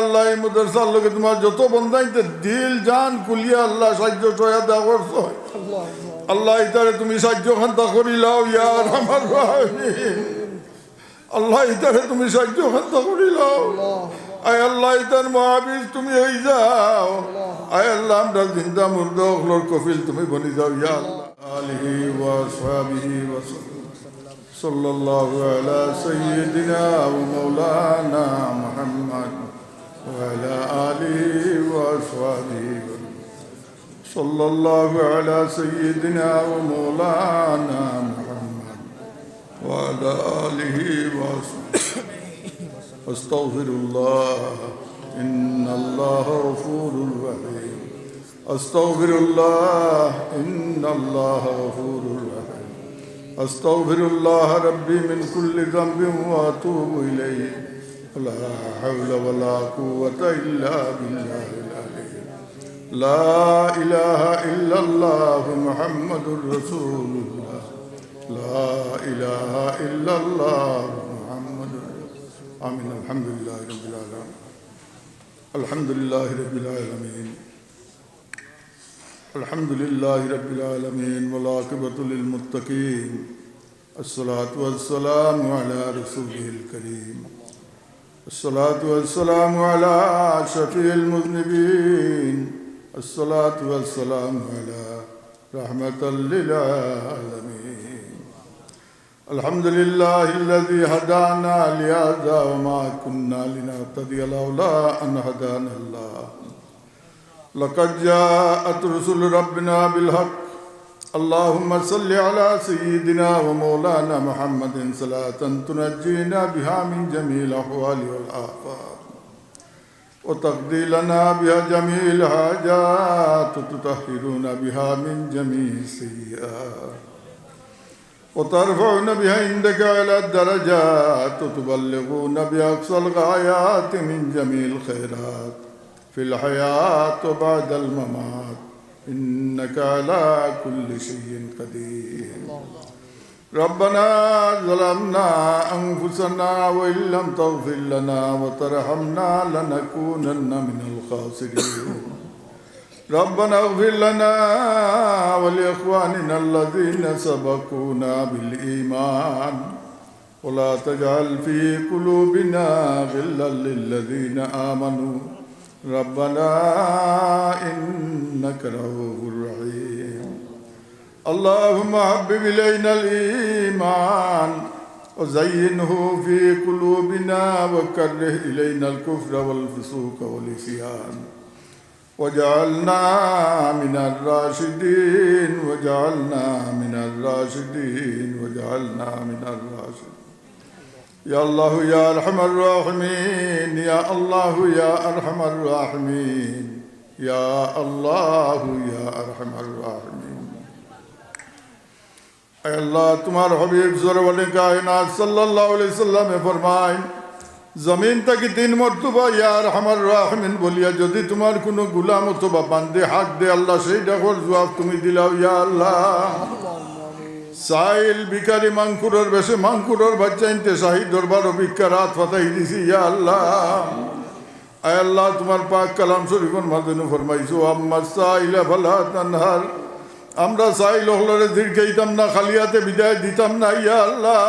আল্লাহ এই মুদরসার লোকে তোমার যত বন্ধাইতে দিল জান কুলিয়া আল্লাহ সাহায্য সহায়তা করছ আল্লাহ, ইতারে তুমি সাহায্য খান্তা করিলাও, ইয়া রহমান রাহমিন। আল্লাহ, ইতারে তুমি সাহায্য খান্তা করিলাও আয় আল্লাহ, ইতার মহাবীর তুমি হয়ে যাও আয় আল্লাহ, আমরা জিন্দা মুর্দ কফিল তুমি বনি যাও, ইয়া আল্লাহ। আলিহি ওয়া সাহাবিহি صلى الله على سيدنا ومولانا محمد وعلى آله وأصحابه. صلى الله على سيدنا ومولانا محمد وعلى آله وأصحابه. أستغفر الله إن الله غفور رحيم. أستغفر الله إن الله غفور رحيم. أستغفر الله ربي من كل ذنب وأتوب إليه. لا حول ولا قوة إلا بالله العلي. لا إله إلا الله محمد رسول الله. لا إله إلا الله محمد آمين. الحمد لله رب العالمين. الحمد لله رب العالمين. الحمد لله رب العالمين والعاقبة للمتقين. الصلاة والسلام على رسوله الكريم. الصلاة والسلام على شفيع المذنبين. الصلاة والسلام على رحمة للعالمين. الحمد لله الذي هدانا لهذا وما كنا لنهتدي لولا أن هدانا الله. لقد جاءت رسل ربنا بالحق اللهم صل على سيدنا ومولانا محمد صلاة تنجينا بها من جميع الأحوال والآفات وتقضي لنا بها جميع الحاجات وتطهرنا بها من جميع السيئات وترفعنا بها عندك على الدرجات وتبلغون بها أقصى الغايات من جميع الخيرات في الحياة وبعد الممات إنك على كل شيء قدير ربنا ظلمنا أنفسنا وإن لم تغفر لنا وترحمنا لنكونن من الخاسرين ربنا اغفر لنا ولإخواننا الذين سبقونا بالإيمان ولا تجعل في قلوبنا غلا للذين آمنوا ربنا إنك رؤوف رحيم. اللهم حبب إلينا الإيمان وزينه في قلوبنا وكره إلينا الكفر والفسوق والعصيان. وجعلنا من الراشدين وجعلنا من الراشدين وجعلنا من الراشدين. يا الله يا أرحم الراحمين يا الله يا أرحم الراحمين يا الله يا أرحم الراحمين اے اللہ تمہارے حبیب ضرور کائنات صلی اللہ علیہ وسلم فرمائیں জমিন থেকে তিন মর্তবা ইয়ার আমার রাহমিন বলিয়া যদি তোমার কোনো গুলাম অথবা বান্দে হাক দে আল্লাহ সেইটা জবাব তুমি দিলাও ইয়া আল্লাহ সাইল বিকারি মাংকুরের বেশে মাংকুরের বাচ্চাইনতে শাহী দরবার অভিজ্ঞা রাত ফাতাই দিছি, ইয়া আল্লাহ। আয় আল্লাহ, তোমার পাক কালাম শরীফের মাধ্যমে ফরমাইছো, আম্মা সাইলা ফালা তানহার। আমরা সাইল হলরে দীর্ঘাইতাম না খালিয়াতে বিদায় দিতাম না, ইয়া আল্লাহ।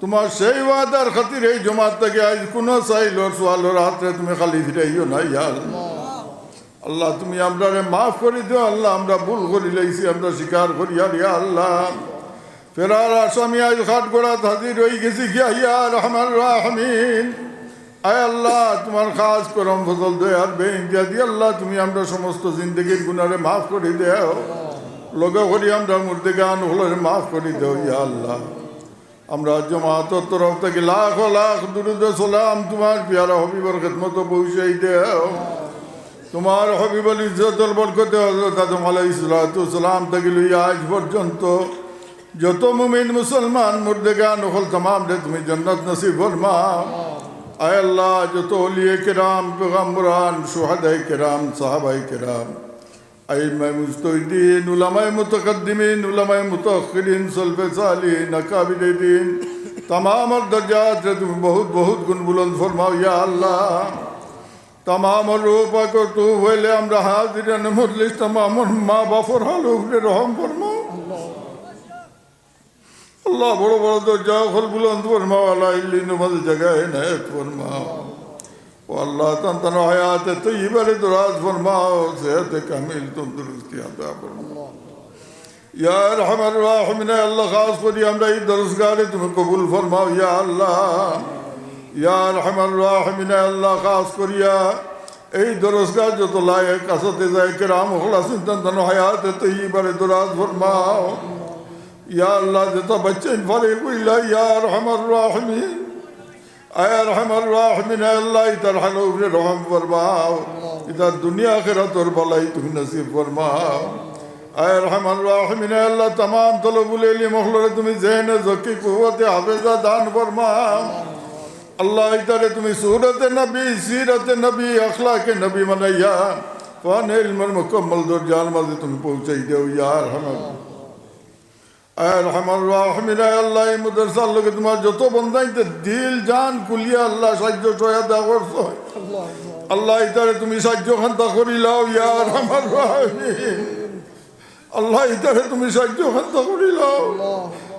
তোমার সেই ওয়াদার খাতির এই জমাত থেকে আজ কোনো চাইলোর সোয়ালোর হাতে তুমি খালি ফিরাইও না, ইয়া আল্লাহ। আল্লাহ, তুমি আমরা মাফ করে দিও, আল্লাহ, আমরা ভুল করি লাইছি, আমরা স্বীকার করি, আর ইয়া আল্লাহ। ফেরার আসামি আজ খাট গোড়াত হাজির হয়ে গেছি, গিয়া ইয়া রহমান রাহমিন। আয় আল্লাহ, তোমার খাস করম ফজল দয়ার বেইন দিয়া দি, আল্লাহ, তুমি আমরা সমস্ত জিন্দগির গুণারে মাফ করে দেও। লগে করি আমরা মুর্দে গান হলরে মাফ করে দেও, ইয়া আল্লাহ। আমরা জমাতর তরফ থেকে লাখ লাখ দুরুদ সালাম তোমার পিয়ারা হবিবর খেদমত পৌঁছাই দেও। তোমার হবিবল ইজ্জতল বরকতে হজরত আদম আলাইসালাম থেকে লইয়া আজ পর্যন্ত যত মুমিন মুসলমান মুর্দেগা নকল তামাম রে, তুমি জন্নত নসিব ফরমা আয় আল্লাহ, যত অলিয়ে কেরাম পেগাম্বরান সোহাদাই কেরাম সাহাবাই কেরাম। আই মাই মুস্তিন উলামায় মুতকদ্দিমিন, উলামায় মুতখিরিন, সলফে সালিন আকাবিদিন তামাম দরজাত রে, তুমি বহুত বহুত গুণ বুলন্দ ফরমাও, ইয়া আল্লাহ। تمام روح پاک اور تو ویلے ہم حاضرین مجلس تمام ما بفر حال اوپر رحم فرما اللہ بڑو بڑو تو جا خل بلند فرما والا الی نمد جگہ عنایت فرما اللہ تن تن حیات طیبہ دراز فرما صحت کامل تم درستی عطا فرما یا ارحم الراحمین اللہ خاص پر ہمرا درسگاہ تم قبول فرماؤ یا اللہ ইয়া রহমান রাহমিন, আল্লাহ খাস করিয়া এই দরসগাহ যত লায়ক আসাতে যায় কেরাম হলা সিন্তান হায়াত তৈবারে দরাজ ফরমাও। ইয়া আল্লাহ, যেত বাচ্চা ইনফারে কইলা, ইয়া রহমান রাহমিন, আয় রহমান রাহমিন, আল্লাহ ইতার হালো উপরে রহম ফরমাও, ইতার দুনিয়া আখেরা তোর বলাই তুমি নসিব ফরমাও। আয় রহমান রাহমিন, আল্লাহ তমাম তলবুল এলি মহলরে তুমি জেনে জকি কুয়াতে হাফেজা দান ফরমাও। আল্লাহ ইতারে তুমি সুরতে নবী সিরতে নবী আখলাকে নবী মানাইয়া ফান ইলমর মুকম্মল দরজার মাঝে তুমি পৌঁছাই দেও ইয়া রহমান। আয় রহমান রাহমিন আল্লাহ মুদরসার লোকে তোমার যত বন্ধাইতে দিল জান কুলিয়া আল্লাহ সাহায্য সহায় দা করছ। আল্লাহ। ইতারে তুমি সাহায্য খান্তা করিলাও ইয়া রহমান রাহমিন। আল্লাহ ইতারে তুমি সাহায্য খান্তা করিলাও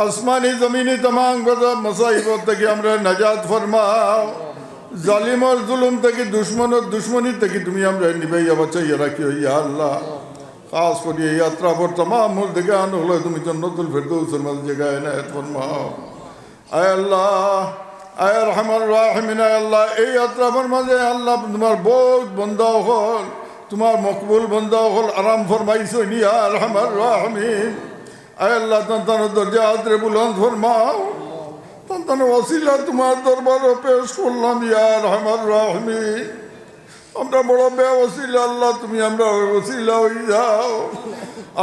আসমানি জমিনে তমাম কথা মসাইব থেকে আমরা নাজাত ফরমাও। জালিমর জুলুম থেকে, দুশ্মনের দুশ্মনী থেকে তুমি আমরা নিবাইয়া বাঁচাইয়া রাখি ইয়া আল্লাহ। খাস করি এই যাত্রা পর তমাম মূল থেকে আনো হলো, তুমি জন্নতুল ফেরদৌসের মাঝে জায়গায় এনায়ত ফরমাও। আয় আল্লাহ, আয় রহমান রাহমিন, আয় আল্লাহ, এই যাত্রা পর মাঝে আল্লাহ, তোমার বহুত বন্দাও হল, তোমার মকবুল বন্দাও হল, আরাম ফরমাইছো নিয়া রহমান রাহমিন। আয় আল্লাহ তন্তান দরজা আদরে বুলন্দ ফরমাও। তন্তান ওসিলা তোমার দরবার পেশ করলাম, ইয়া রহমান রাহমিন আমরা বড় ব্যবসিল আল্লাহ তুমি আমরা ওসিলা হয়ে যাও।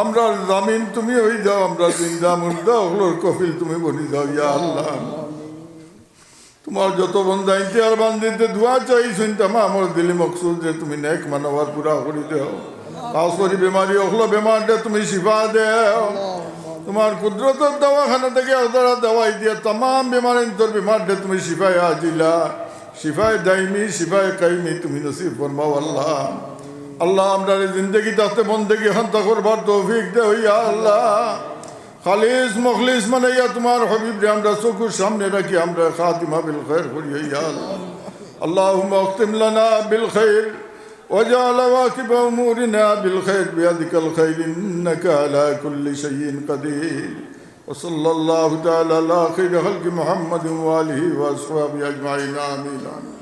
আমরা জামিন তুমি হয়ে যাও, আমরা জিন্দা মুর্দা, ওগুলোর কফিল তুমি বনি যাও, ইয়া আল্লাহ। তোমার যত বন্ধা ইন্তিয়ার বান্দিতে দোয়া চাই শুনতাম আমার দিলি মকসুদ যে তুমি নেক মানবার পুরা করি দেও। খাস করি বেমারি, ওগুলো বেমারটা তুমি শিফা দেও। তোমার কুদরতের দওয়াখানা থেকে তারা দাওয়াই দিয়া তাম বিমারেন তোর বিমারটা তুমি শিফায় আজিলা শিফায় দাইমি শিফায় কাইমি, তুমি নসিব ফরমাও আল্লাহ। আল্লাহ, আমরা জিন্দগি তাতে বন্দেগি হন্তা করবার তৌফিক দে হইয়া আল্লাহ। খালিস মখলিস মানে ইয়া তোমার হবিব রে আমরা চোখের সামনে রাখি, আমরা খাতিমা বিল খৈর করি হইয়া আল্লাহ। আল্লাহ মখতিম লানা বিল খৈর وجعل واكب أمورنا بالخير بيدك الخير إنك على كل شيء قدير وصلى الله تعالى على خير خلق محمد وآله وأصحابه أجمعين آمين, آمين.